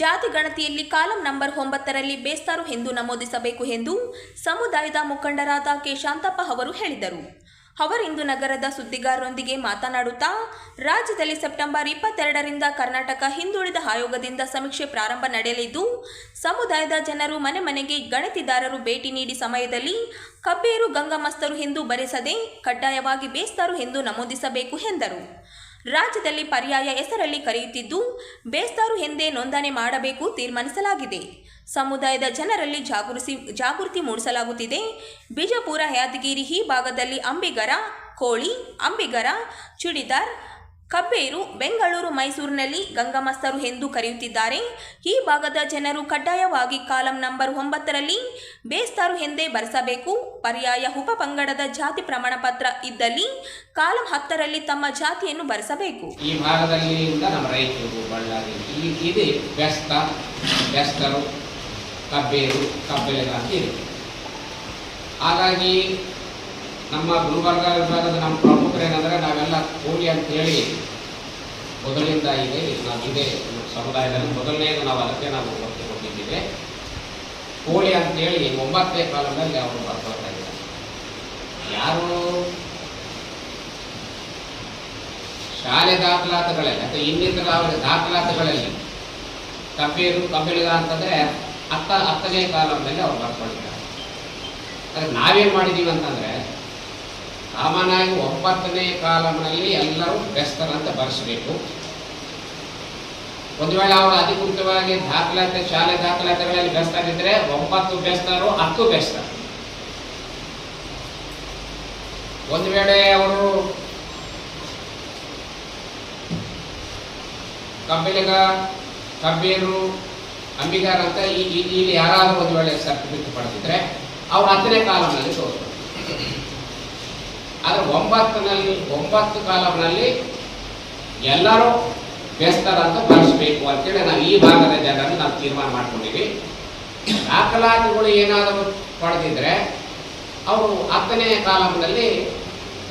ಜಾತಿ ಗಣತಿಯಲ್ಲಿ ಕಾಲಂ ನಂಬರ್ ಒಂಬತ್ತರಲ್ಲಿ ಬೇಸ್ತಾರು ಎಂದು ನಮೂದಿಸಬೇಕು ಎಂದು ಸಮುದಾಯದ ಮುಖಂಡರಾದ ಕೆ ಶಾಂತಪ್ಪ ಅವರು ಹೇಳಿದರು. ಅವರಿಂದು ನಗರದ ಸುದ್ದಿಗಾರರೊಂದಿಗೆ ಮಾತನಾಡುತ್ತಾ, ರಾಜ್ಯದಲ್ಲಿ ಸೆಪ್ಟೆಂಬರ್ ಇಪ್ಪತ್ತೆರಡರಿಂದ ಕರ್ನಾಟಕ ಹಿಂದುಳಿದ ಆಯೋಗದಿಂದ ಸಮೀಕ್ಷೆ ಪ್ರಾರಂಭ ನಡೆಯಲಿದ್ದು, ಸಮುದಾಯದ ಜನರು ಮನೆ ಮನೆಗೆ ಗಣತಿದಾರರು ಭೇಟಿ ನೀಡಿ ಸಮಯದಲ್ಲಿ ಕಬ್ಬೇರು ಗಂಗಮಸ್ತರು ಎಂದು ಬರೆಸದೆ ಕಡ್ಡಾಯವಾಗಿ ಬೇಸ್ತರು ಎಂದು ನಮೂದಿಸಬೇಕು ಎಂದರು. ರಾಜ್ಯದಲ್ಲಿ ಪರ್ಯಾಯ ಹೆಸರಲ್ಲಿ ಕರೆಯುತ್ತಿದ್ದು, ಬೇಸ್ತಾರು ಎಂದೇ ನೋಂದಣಿ ಮಾಡಬೇಕು ತೀರ್ಮಾನಿಸಲಾಗಿದೆ. ಸಮುದಾಯದ ಜನರಲ್ಲಿ ಜಾಗೃತಿ ಜಾಗೃತಿ ಮೂಡಿಸಲಾಗುತ್ತಿದೆ. ಬಿಜಾಪುರ, ಯಾದಗಿರಿ ಈ ಭಾಗದಲ್ಲಿ ಅಂಬಿಗರ, ಕೋಳಿ, ಅಂಬಿಗರ, ಚುಡಿದಾರ್, ಕಬ್ಬೇರು, ಬೆಂಗಳೂರು, ಮೈಸೂರಿನಲ್ಲಿ ಗಂಗಮಸ್ತರು ಎಂದು ಕರೆಯುತ್ತಿದ್ದಾರೆ. ಈ ಭಾಗದ ಜನರು ಕಡ್ಡಾಯವಾಗಿ ಕಾಲಂ ನಂಬರ್ ಒಂಬತ್ತರಲ್ಲಿ ಬೇಸ್ತಾರು ಎಂದೇ ಬರೆಸಬೇಕು. ಪರ್ಯಾಯ ಉಪಪಂಗಡದ ಜಾತಿ ಪ್ರಮಾಣ ಪತ್ರ ಇದ್ದಲ್ಲಿ ಕಾಲಂ ಹತ್ತರಲ್ಲಿ ತಮ್ಮ ಜಾತಿಯನ್ನು ಬರೆಸಬೇಕು. ಈ ಭಾಗದಲ್ಲಿ ನಮ್ಮ ರೈತರು, ಬಳ್ಳಾರಿ ಇದೆ ಬೆಸ್ತ, ಬೆಸ್ತರು ಕಬ್ಬೇರು ಕಬ್ಬೆಲೆಗ ಅಂತ ಇದೆ. ಹಾಗಾಗಿ ನಮ್ಮ ಗುಲ್ಬರ್ಗ ವಿಭಾಗದ ನಮ್ಮ ಪ್ರಮುಖರು ಏನಂದರೆ ನಾವೆಲ್ಲ ಕೂಲಿ ಅಂತೇಳಿ ಮೊದಲಿಂದ ಇದೆ ನಾವಿದೆ ಸಮುದಾಯದಲ್ಲಿ. ಮೊದಲನೇದು ನಾವು ಅದಕ್ಕೆ ನಾವು ಒತ್ತು ಕೊಟ್ಟಿದ್ದೇವೆ. ಕೋಳಿ ಅಂತೇಳಿ ಒಂಬತ್ತನೇ ಕಾಲದಲ್ಲಿ ಅವರು ಬರ್ಕೊಳ್ತಾ ಇದ್ದಾರೆ. ಯಾರು? ಶಾಲೆ ದಾಖಲಾತಿಗಳಲ್ಲಿ ಅಥವಾ ಇನ್ನಿತರ ದಾಖಲಾತಿಗಳಲ್ಲಿ ಕಬ್ಬೇರು ಕಬ್ಬಿಳಿಗ ಅಂತಂದ್ರೆ ಹತ್ತ ಹತ್ತನೇ ಕಾಲದಲ್ಲಿ ಅವ್ರು ಬರ್ಕೊಂಡಿದ್ದಾರೆ ಆದರೆ ನಾವೇನು ಮಾಡಿದ್ದೀವಿ ಅಂತಂದ್ರೆ ಕಾಮನ್ ಒಂಬತ್ತನೇ ಕಾಲಂನಲ್ಲಿ ಎಲ್ಲರೂ ಬೆಸ್ತರಂತ ಬರೆಸಬೇಕು. ಒಂದು ವೇಳೆ ಅವರು ಅಧಿಕೃತವಾಗಿ ದಾಖಲಾತಿ, ಶಾಲೆ ದಾಖಲಾತಿಗಳಲ್ಲಿ ಬೆಸ್ತಾರಿದ್ರೆ ಒಂಬತ್ತು ಬೆಸ್ತರು ಹತ್ತು ಬೆಸ್ತರು ಒಂದು ವೇಳೆ ಅವರು ಕಬ್ಬಿಲಿಗ ಕಬ್ಬೇರು ಅಂಬಿಗಾರ ಅಂತ ಈ ಈ- ಇಲ್ಲಿ ಯಾರಾದರೂ ಒಂದು ವೇಳೆ ಸರ್ಟಿಫಿಕೇಟ್ ಪಡೆದಿದ್ರೆ ಅವ್ರು ಹತ್ತನೇ ಕಾಲಂನಲ್ಲಿ ತೋರಿಸ್ತಾರೆ. ಆದರೆ ಒಂಬತ್ತನಲ್ಲಿ ಒಂಬತ್ತು ಕಾಲಂನಲ್ಲಿ ಎಲ್ಲರೂ ಬೇಸ್ತಾರ ಅಂತ ಬಳಸಬೇಕು ಅಂತೇಳಿ ನಾವು ಈ ಭಾಗದ ಜನರನ್ನು ನಾವು ತೀರ್ಮಾನ ಮಾಡ್ಕೊಂಡಿವಿ. ದಾಖಲಾತಿಗಳು ಏನಾದರೂ ಪಡೆದಿದ್ರೆ ಅವರು ಹತ್ತನೇ ಕಾಲಂನಲ್ಲಿ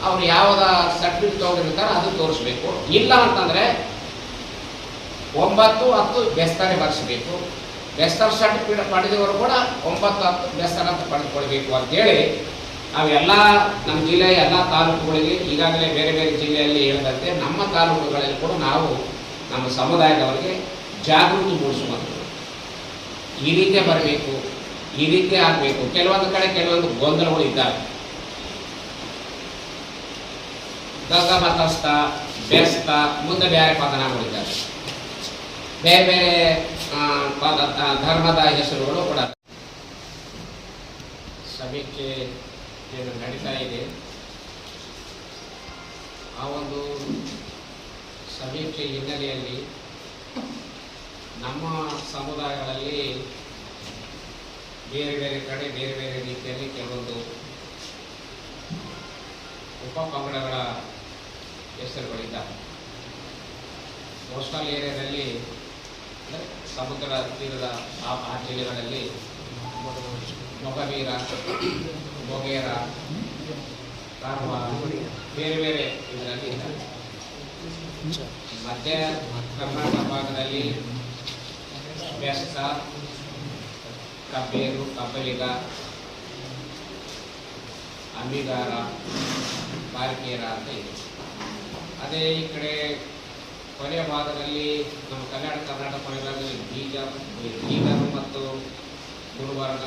ಅವರು ಯಾವ್ದ ಸರ್ಟಿಫಿಕೇಟ್ ತಗೊಂಡಿರ್ತಾರೆ ಅದು ತೋರಿಸ್ಬೇಕು. ಇಲ್ಲ ಅಂತಂದ್ರೆ ಒಂಬತ್ತು ಹತ್ತು ಬೆಸ್ತಾನೆ ಬರೆಸಬೇಕು ಬೆಸ್ತರ್ ಸರ್ಟಿಫಿಕೇಟ್ ಪಡೆದವರು ಕೂಡ ಒಂಬತ್ತು ಹತ್ತು ಬೆಸ್ತಾನ ಅಂತ ಪಡೆದುಕೊಳ್ಬೇಕು ಅಂತೇಳಿ ನಾವೆಲ್ಲ ನಮ್ಮ ಜಿಲ್ಲೆಯ ಎಲ್ಲ ತಾಲೂಕುಗಳಿಗೆ ಈಗಾಗಲೇ ಬೇರೆ ಬೇರೆ ಜಿಲ್ಲೆಯಲ್ಲಿ ಹೇಳಿದಂತೆ ನಮ್ಮ ತಾಲೂಕುಗಳಲ್ಲಿ ಕೂಡ ನಾವು ನಮ್ಮ ಸಮುದಾಯದವರಿಗೆ ಜಾಗೃತಿ ಮೂಡಿಸುವಂಥದ್ದು. ಈ ರೀತಿ ಬರಬೇಕು, ಈ ರೀತಿ ಆಗಬೇಕು. ಕೆಲವೊಂದು ಕಡೆ ಕೆಲವೊಂದು ಗೊಂದಲಗಳು ಇದ್ದಾವೆ. ಗಂಗ ಮತಸ್ಥ ಬೆಸ್ತ ಮುಂದೆ ಬೇರೆ ಬೇರೆ ಬೇರೆ ಧರ್ಮದ ಹೆಸರುಗಳು ಕೂಡ. ಸಮೀಕ್ಷೆ ಏನು ನಡೀತಾ ಇದೆ. ಆ ಒಂದು ಸಮೀಕ್ಷೆ ಹಿನ್ನೆಲೆಯಲ್ಲಿ ನಮ್ಮ ಸಮುದಾಯಗಳಲ್ಲಿ ಬೇರೆ ಬೇರೆ ಕಡೆ, ಬೇರೆ ಬೇರೆ ರೀತಿಯಲ್ಲಿ ಕೆಲವೊಂದು ಉಪ ಪಂಗಡಗಳ ಹೆಸರುಗಳಿದ್ದಾವೆ. ಕೋಸ್ಟಲ್ ಏರಿಯಾದಲ್ಲಿ ಸಮುದ್ರ ತೀರದ ಆ ಆ ಜಿಲ್ಲೆಗಳಲ್ಲಿ ಮೊಗವೀರ, ಮೊಗೇರ ಬೇರೆ ಬೇರೆ ಇದರಲ್ಲಿ ಮಧ್ಯ ಕರ್ನಾಟಕ ಭಾಗದಲ್ಲಿ ಬೆಸ್ತ ಕಬ್ಬೇರು, ಕಬ್ಬಲಿಗ ಅಂಬಿಗಾರ ಬಾರಿಕೇರ ಅಂತ ಇದೆ. ಅದೇ ಈ ಕಡೆ ಕೊನೆಯ ಭಾಗದಲ್ಲಿ ನಮ್ಮ ಕಲ್ಯಾಣ ಕರ್ನಾಟಕ ಕೊನೆಯ ಭಾಗದಲ್ಲಿ ಬೀಜ ಬೀದರ್ ಮತ್ತು ಗುಲ್ಬರ್ಗ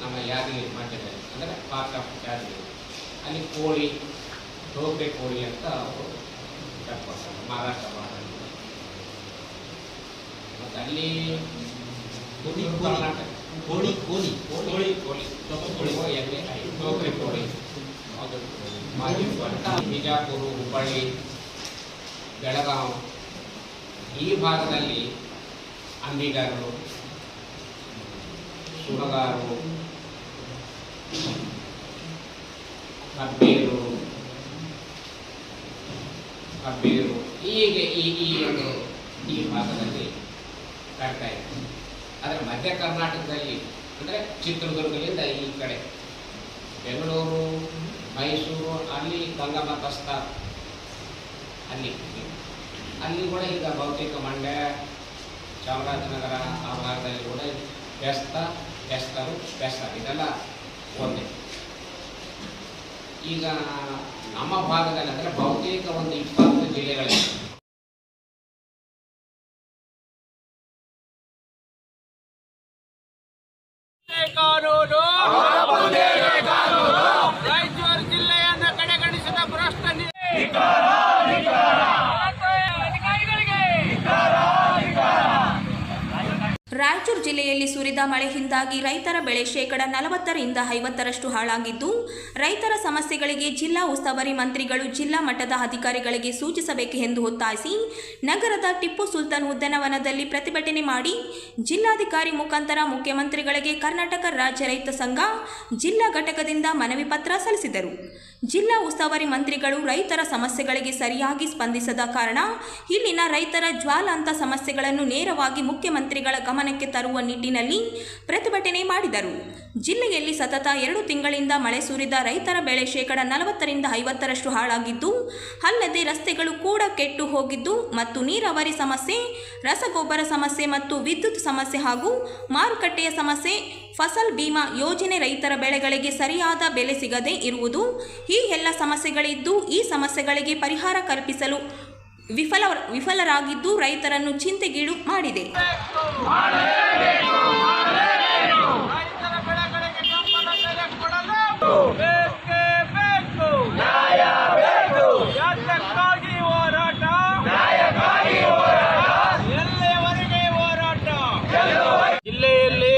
ನಮ್ಮ ಯಾದಗಿರಿ ಮಧ್ಯದಲ್ಲಿ ಅಂದರೆ ಪಾರ್ಟ್ ಆಫ್ ಯಾದಗಿರಿ ಅಲ್ಲಿ ಕೋಳಿ ಟೋಪೆ ಕೋಳಿ ಅಂತ ಅವರು ಕಟ್ಕೊಡ್ತಾರೆ ಮಹಾರಾಷ್ಟ್ರ ಭಾಗದಲ್ಲಿ ಮತ್ತು ಅಲ್ಲಿ ಕೋಳಿ ಕರ್ನಾಟಕ ಕೋಳಿ ಕೋಳಿ ಕೋಳಿ ಕೋಳಿ ಕೋಳಿ ಎಲ್ಲಿ ಟೋಪೆ ಕೋಳಿ ಅದು ಬಿಜಾಪುರ ಹುಬ್ಬಳ್ಳಿ ಬೆಳಗಾವಿ. ಈ ಭಾಗದಲ್ಲಿ ಅಂಬಿಗರು ಸುಡಗಾರು ಕಬ್ಬೇರು ಕಬ್ಬೇರು, ಹೀಗೆ ಈ ಈ ಒಂದು, ಈ ಭಾಗದಲ್ಲಿ ಕಾಡ್ತಾ ಇದೆ. ಆದರೆ ಮಧ್ಯ ಕರ್ನಾಟಕದಲ್ಲಿ, ಅಂದರೆ ಚಿತ್ರದುರ್ಗದಿಂದ ಈ ಕಡೆ, ಬೆಂಗಳೂರು, ಮೈಸೂರು, ಅಲ್ಲಿ ಗಂಗಮತಸ್ಥ ಅಲ್ಲಿ. ಅಲ್ಲಿ ಕೂಡ ಈಗ ಬಹುತೇಕ ಮಂಡ್ಯ, ಚಾಮರಾಜನಗರ ಆ ಭಾಗದಲ್ಲಿ ಕೂಡ ವ್ಯಸ್ತ, ವ್ಯಸ್ತರು ಬೆಸ್ತ ಇದೆಲ್ಲ ಒಂದೇ. ಈಗ ನಮ್ಮ ಭಾಗದಲ್ಲಿ ಅಂದರೆ ಬಹುತೇಕ ಒಂದು ಇಪ್ಪತ್ತು ಜಿಲ್ಲೆಗಳಿವೆ ಕಾನೂನು ರಾಯಚೂರು ಜಿಲ್ಲೆಯನ್ನು ಕಡೆಗಣಿಸಿದ ಭ್ರಷ್ಟ ನಿ- ರಾಯಚೂರು ಜಿಲ್ಲೆಯಲ್ಲಿ ಸುರಿದ ಮಳೆಯಿಂದಾಗಿ ರೈತರ ಬೆಳೆ ಶೇಕಡ ನಲವತ್ತರಿಂದ ಐವತ್ತರಷ್ಟು ಹಾಳಾಗಿದ್ದು, ರೈತರ ಸಮಸ್ಯೆಗಳಿಗೆ ಜಿಲ್ಲಾ ಉಸ್ತುವಾರಿ ಮಂತ್ರಿಗಳು ಜಿಲ್ಲಾ ಮಟ್ಟದ ಅಧಿಕಾರಿಗಳಿಗೆ ಸೂಚಿಸಬೇಕು ಎಂದು ಒತ್ತಾಯಿಸಿ, ನಗರದ ಟಿಪ್ಪು ಸುಲ್ತಾನ್ ಉದ್ಯಾನವನದಲ್ಲಿ ಪ್ರತಿಭಟನೆ ಮಾಡಿ, ಜಿಲ್ಲಾಧಿಕಾರಿ ಮುಖಾಂತರ ಮುಖ್ಯಮಂತ್ರಿಗಳಿಗೆ ಕರ್ನಾಟಕ ರಾಜ್ಯ ರೈತ ಸಂಘ ಜಿಲ್ಲಾ ಘಟಕದಿಂದ ಮನವಿ ಪತ್ರ ಸಲ್ಲಿಸಿದರು. ಜಿಲ್ಲಾ ಉಸ್ತುವಾರಿ ಮಂತ್ರಿಗಳು ರೈತರ ಸಮಸ್ಯೆಗಳಿಗೆ ಸರಿಯಾಗಿ ಸ್ಪಂದಿಸದ ಕಾರಣ, ಇಲ್ಲಿನ ರೈತರ ಜ್ವಾಲಂತ ಸಮಸ್ಯೆಗಳನ್ನು ನೇರವಾಗಿ ಮುಖ್ಯಮಂತ್ರಿಗಳ ಗಮನಕ್ಕೆ ತರುವ ನಿಟ್ಟಿನಲ್ಲಿ ಪ್ರತಿಭಟನೆ ಮಾಡಿದರು. ಜಿಲ್ಲೆಯಲ್ಲಿ ಸತತ ಎರಡು ತಿಂಗಳಿಂದ ಮಳೆ ಸುರಿದ ರೈತರ ಬೆಳೆ ಶೇಕಡ ನಲವತ್ತರಿಂದ ಐವತ್ತರಷ್ಟು ಹಾಳಾಗಿದ್ದು, ಅಲ್ಲದೆ ರಸ್ತೆಗಳು ಕೂಡ ಕೆಟ್ಟು ಹೋಗಿದ್ದು ಮತ್ತು ನೀರಾವರಿ ಸಮಸ್ಯೆ, ರಸಗೊಬ್ಬರ ಸಮಸ್ಯೆ ಮತ್ತು ವಿದ್ಯುತ್ ಸಮಸ್ಯೆ ಹಾಗೂ ಮಾರುಕಟ್ಟೆಯ ಸಮಸ್ಯೆ, ಫಸಲ್ ಬಿಮಾ ಯೋಜನೆ ರೈತರ ಬೆಳೆಗಳಿಗೆ ಸರಿಯಾದ ಬೆಲೆ ಸಿಗದೇ ಇರುವುದು, ಈ ಎಲ್ಲ ಸಮಸ್ಯೆಗಳಿದ್ದು ಈ ಸಮಸ್ಯೆಗಳಿಗೆ ಪರಿಹಾರ ಕಲ್ಪಿಸಲು ವಿಫಲ ವಿಫಲರಾಗಿದ್ದು ರೈತರನ್ನು ಚಿಂತೆಗೀಡು ಮಾಡಿದೆ. ಜಿಲ್ಲೆಯಲ್ಲಿ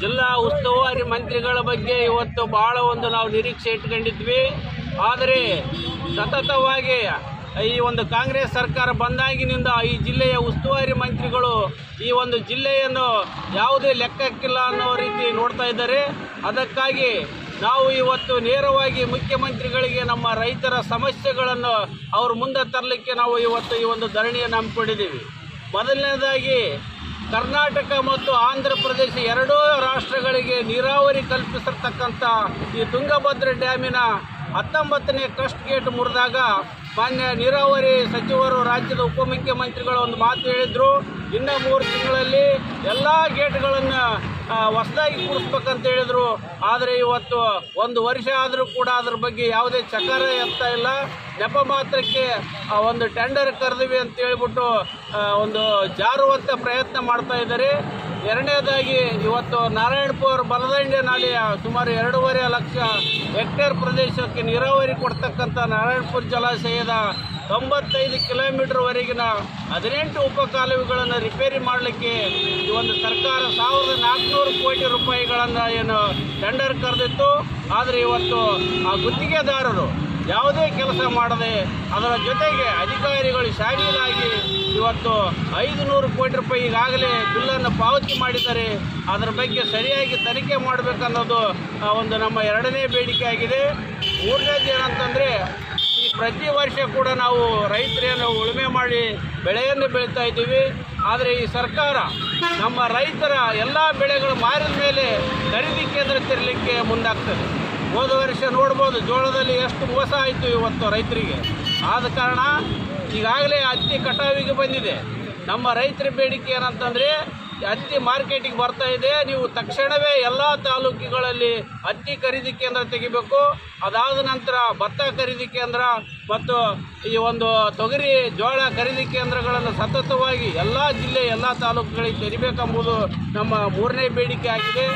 ಜಿಲ್ಲಾ ಉಸ್ತುವಾರಿ ಮಂತ್ರಿಗಳ ಬಗ್ಗೆ ಇವತ್ತು ಬಹಳ ಒಂದು ನಾವು ನಿರೀಕ್ಷೆ ಇಟ್ಕೊಂಡಿದ್ವಿ. ಆದರೆ ಸತತವಾಗಿ ಈ ಒಂದು ಕಾಂಗ್ರೆಸ್ ಸರ್ಕಾರ ಬಂದಾಗಿನಿಂದ ಈ ಜಿಲ್ಲೆಯ ಉಸ್ತುವಾರಿ ಮಂತ್ರಿಗಳು ಈ ಒಂದು ಜಿಲ್ಲೆಯನ್ನು ಯಾವುದೇ ಲೆಕ್ಕಕ್ಕಿಲ್ಲ ಅನ್ನೋ ರೀತಿ ನೋಡ್ತಾ ಇದ್ದಾರೆ. ಅದಕ್ಕಾಗಿ ನಾವು ಇವತ್ತು ನೇರವಾಗಿ ಮುಖ್ಯಮಂತ್ರಿಗಳಿಗೆ ನಮ್ಮ ರೈತರ ಸಮಸ್ಯೆಗಳನ್ನು ಅವ್ರ ಮುಂದೆ ತರಲಿಕ್ಕೆ ನಾವು ಇವತ್ತು ಈ ಒಂದು ಧರಣಿಯನ್ನು ಹಮ್ಮಿಕೊಂಡಿದ್ದೀವಿ. ಮೊದಲನೇದಾಗಿ ಕರ್ನಾಟಕ ಮತ್ತು ಆಂಧ್ರ ಪ್ರದೇಶ ಎರಡೂ ರಾಷ್ಟ್ರಗಳಿಗೆ ನೀರಾವರಿ ಕಲ್ಪಿಸಿರ್ತಕ್ಕಂಥ ಈ ತುಂಗಭದ್ರ ಡ್ಯಾಮಿನ ಹತ್ತೊಂಬತ್ತನೇ ಕ್ರಸ್ಟ್ ಗೇಟ್ ಮುರಿದಾಗ ಮಾನ್ಯ ನೀರಾವರಿ ಸಚಿವರು ರಾಜ್ಯದ ಉಪಮುಖ್ಯಮಂತ್ರಿಗಳು ಒಂದು ಮಾತು ಹೇಳಿದರು. ಇನ್ನು ಮೂರು ತಿಂಗಳಲ್ಲಿ ಎಲ್ಲ ಗೇಟ್ಗಳನ್ನು ಹೊಸದಾಗಿ ಕೂಡಿಸ್ಬೇಕಂತ ಹೇಳಿದರು. ಆದರೆ ಇವತ್ತು ಒಂದು ವರ್ಷ ಆದರೂ ಕೂಡ ಅದ್ರ ಬಗ್ಗೆ ಯಾವುದೇ ಚಕಾರ ಎತ್ತಾ ಇಲ್ಲ. ನೆಪ ಮಾತ್ರಕ್ಕೆ ಒಂದು ಟೆಂಡರ್ ಕರೆದಿವಿ ಅಂತ ಹೇಳ್ಬಿಟ್ಟು ಒಂದು ಜಾರುವಂಥ ಪ್ರಯತ್ನ ಮಾಡ್ತಾ ಇದ್ದಾರೆ. ಎರಡನೇದಾಗಿ ಇವತ್ತು ನಾರಾಯಣಪುರ ಬಲದಂಡೆ ನಾಲೆಯ ಸುಮಾರು ಎರಡೂವರೆ ಲಕ್ಷ ಹೆಕ್ಟೇರ್ ಪ್ರದೇಶಕ್ಕೆ ನೀರಾವರಿ ಕೊಡ್ತಕ್ಕಂಥ ನಾರಾಯಣಪುರ ಜಲಾಶಯದ ತೊಂಬತ್ತೈದು ಕಿಲೋಮೀಟರ್ವರೆಗಿನ ಹದಿನೆಂಟು ಉಪಕಾಲುವೆಗಳನ್ನು ರಿಪೇರಿ ಮಾಡಲಿಕ್ಕೆ ಈ ಒಂದು ಸರ್ಕಾರ ಸಾವಿರದ ನಾಲ್ಕುನೂರು ಕೋಟಿ ರೂಪಾಯಿಗಳನ್ನು ಏನು ಟೆಂಡರ್ ಕರೆದಿತ್ತು. ಆದರೆ ಇವತ್ತು ಆ ಗುತ್ತಿಗೆದಾರರು ಯಾವುದೇ ಕೆಲಸ ಮಾಡದೆ ಅದರ ಜೊತೆಗೆ ಅಧಿಕಾರಿಗಳು ಶಾಮೀಲಾಗಿ ಇವತ್ತು ಐದು ನೂರು ಕೋಟಿ ರೂಪಾಯಿ ಈಗಾಗಲೇ ಬಿಲ್ಲನ್ನು ಪಾವತಿ ಮಾಡಿದ್ದಾರೆ. ಅದರ ಬಗ್ಗೆ ಸರಿಯಾಗಿ ತನಿಖೆ ಮಾಡಬೇಕನ್ನೋದು ಒಂದು ನಮ್ಮ ಎರಡನೇ ಬೇಡಿಕೆ ಆಗಿದೆ. ಮೂರನೇದು ಏನಂತಂದರೆ ಈ ಪ್ರತಿ ವರ್ಷ ಕೂಡ ನಾವು ರೈತರೇನು ಉಳುಮೆ ಮಾಡಿ ಬೆಳೆಯನ್ನು ಬೆಳೀತಾ ಇದ್ದೀವಿ. ಆದರೆ ಈ ಸರ್ಕಾರ ನಮ್ಮ ರೈತರ ಎಲ್ಲ ಬೆಳೆಗಳು ಮಾರಿದ ಮೇಲೆ ಖರೀದಿ ಕೇಂದ್ರ ತೆರಲಿಕ್ಕೆ ಮುಂದಾಗ್ತದೆ. ಹೋದ ವರ್ಷ ನೋಡ್ಬೋದು, ಜೋಳದಲ್ಲಿ ಎಷ್ಟು ಮೋಸ ಆಯಿತು ಇವತ್ತು ರೈತರಿಗೆ. ಆದ ಕಾರಣ ಈಗಾಗಲೇ ಹತ್ತಿ ಕಟಾವಿಗೆ ಬಂದಿದೆ. ನಮ್ಮ ರೈತರ ಬೇಡಿಕೆ ಏನಂತಂದರೆ, ಹತ್ತಿ ಮಾರ್ಕೆಟಿಗೆ ಬರ್ತಾ ಇದೆ. ನೀವು ತಕ್ಷಣವೇ ಎಲ್ಲ ತಾಲೂಕುಗಳಲ್ಲಿ ಹತ್ತಿ ಖರೀದಿ ಕೇಂದ್ರ ತೆಗಿಬೇಕು. ಅದಾದ ನಂತರ ಭತ್ತ ಖರೀದಿ ಕೇಂದ್ರ ಮತ್ತು ಈ ಒಂದು ತೊಗರಿ, ಜೋಳ ಖರೀದಿ ಕೇಂದ್ರಗಳನ್ನು ಸತತವಾಗಿ ಎಲ್ಲ ಜಿಲ್ಲೆ, ಎಲ್ಲ ತಾಲೂಕುಗಳಿಗೆ ತೆರಿಬೇಕೆಂಬುದು ನಮ್ಮ ಮೂರನೇ ಬೇಡಿಕೆ ಆಗಿದೆ.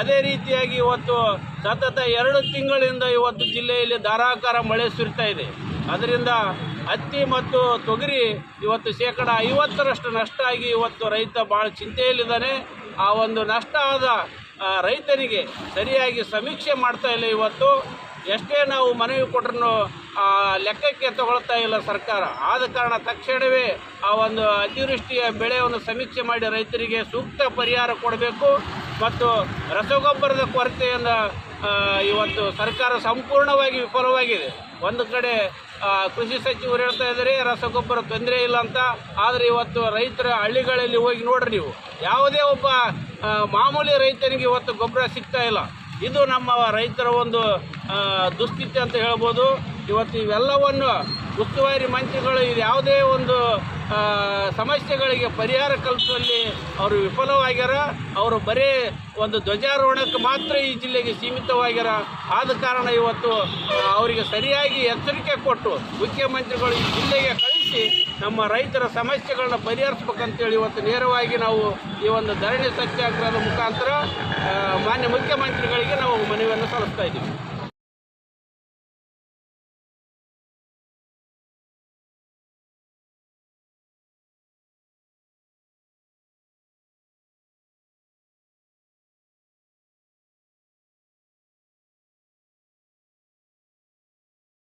ಅದೇ ರೀತಿಯಾಗಿ ಇವತ್ತು ಸತತ ಎರಡು ತಿಂಗಳಿಂದ ಇವತ್ತು ಜಿಲ್ಲೆಯಲ್ಲಿ ಧಾರಾಕಾರ ಮಳೆ ಸುರಿತಾ ಇದೆ. ಅದರಿಂದ ಹತ್ತಿ ಮತ್ತು ತೊಗರಿ ಇವತ್ತು ಶೇಕಡ ಐವತ್ತರಷ್ಟು ನಷ್ಟ ಆಗಿ ಇವತ್ತು ರೈತ ಭಾಳ ಚಿಂತೆಯಲ್ಲಿದ್ದಾನೆ. ಆ ಒಂದು ನಷ್ಟ ಆದ ರೈತರಿಗೆ ಸರಿಯಾಗಿ ಸಮೀಕ್ಷೆ ಮಾಡ್ತಾ ಇಲ್ಲ ಇವತ್ತು. ಎಷ್ಟೇ ನಾವು ಮನವಿ ಕೊಟ್ಟರು ಲೆಕ್ಕಕ್ಕೆ ತಗೊಳ್ತಾ ಇಲ್ಲ ಸರ್ಕಾರ. ಆದ ಕಾರಣ ತಕ್ಷಣವೇ ಆ ಒಂದು ಅತಿವೃಷ್ಟಿಯ ಬೆಳೆಯನ್ನು ಸಮೀಕ್ಷೆ ಮಾಡಿ ರೈತರಿಗೆ ಸೂಕ್ತ ಪರಿಹಾರ ಕೊಡಬೇಕು. ಮತ್ತು ರಸಗೊಬ್ಬರದ ಕೊರತೆಯಿಂದ ಇವತ್ತು ಸರ್ಕಾರ ಸಂಪೂರ್ಣವಾಗಿ ವಿಫಲವಾಗಿದೆ. ಒಂದು ಕಡೆ ಕೃಷಿ ಸಚಿವರು ಹೇಳ್ತಾ ಇದ್ದಾರೆ, ರಸಗೊಬ್ಬರ ತೊಂದರೆ ಇಲ್ಲ ಅಂತ. ಆದರೆ ಇವತ್ತು ರೈತರ ಹಳ್ಳಿಗಳಲ್ಲಿ ಹೋಗಿ ನೋಡ್ರಿ ನೀವು. ಯಾವುದೇ ಒಬ್ಬ ಮಾಮೂಲಿ ರೈತನಿಗೆ ಇವತ್ತು ಗೊಬ್ಬರ ಸಿಗ್ತಾ ಇಲ್ಲ. ಇದು ನಮ್ಮ ರೈತರ ಒಂದು ದುಸ್ಥಿತಿ ಅಂತ ಹೇಳ್ಬೋದು. ಇವತ್ತು ಇವೆಲ್ಲವನ್ನು ಉಸ್ತುವಾರಿ ಮಂತ್ರಿಗಳು ಇದು ಯಾವುದೇ ಒಂದು ಸಮಸ್ಯೆಗಳಿಗೆ ಪರಿಹಾರ ಕಲ್ಪಿಸುವಲ್ಲಿ ಅವರು ವಿಫಲವಾಗ್ಯಾರ ಅವರು ಬರೀ ಒಂದು ಧ್ವಜಾರೋಹಣಕ್ಕೆ ಮಾತ್ರ ಈ ಜಿಲ್ಲೆಗೆ ಸೀಮಿತವಾಗ್ಯಾರ ಆದ ಕಾರಣ ಇವತ್ತು ಅವರಿಗೆ ಸರಿಯಾಗಿ ಎಚ್ಚರಿಕೆ ಕೊಟ್ಟು ಮುಖ್ಯಮಂತ್ರಿಗಳು ಈ ಜಿಲ್ಲೆಗೆ ಕಳಿಸಿ ನಮ್ಮ ರೈತರ ಸಮಸ್ಯೆಗಳನ್ನ ಪರಿಹರಿಸ್ಬೇಕಂತೇಳಿ ಇವತ್ತು ನೇರವಾಗಿ ನಾವು ಈ ಒಂದು ಧರಣಿ ಸತ್ಯಾಗ್ರಹದ ಮುಖಾಂತರ ಮಾನ್ಯ ಮುಖ್ಯಮಂತ್ರಿಗಳಿಗೆ ನಾವು ಮನವಿಯನ್ನು ಸಲ್ಲಿಸ್ತಾ ಇದ್ದೀವಿ.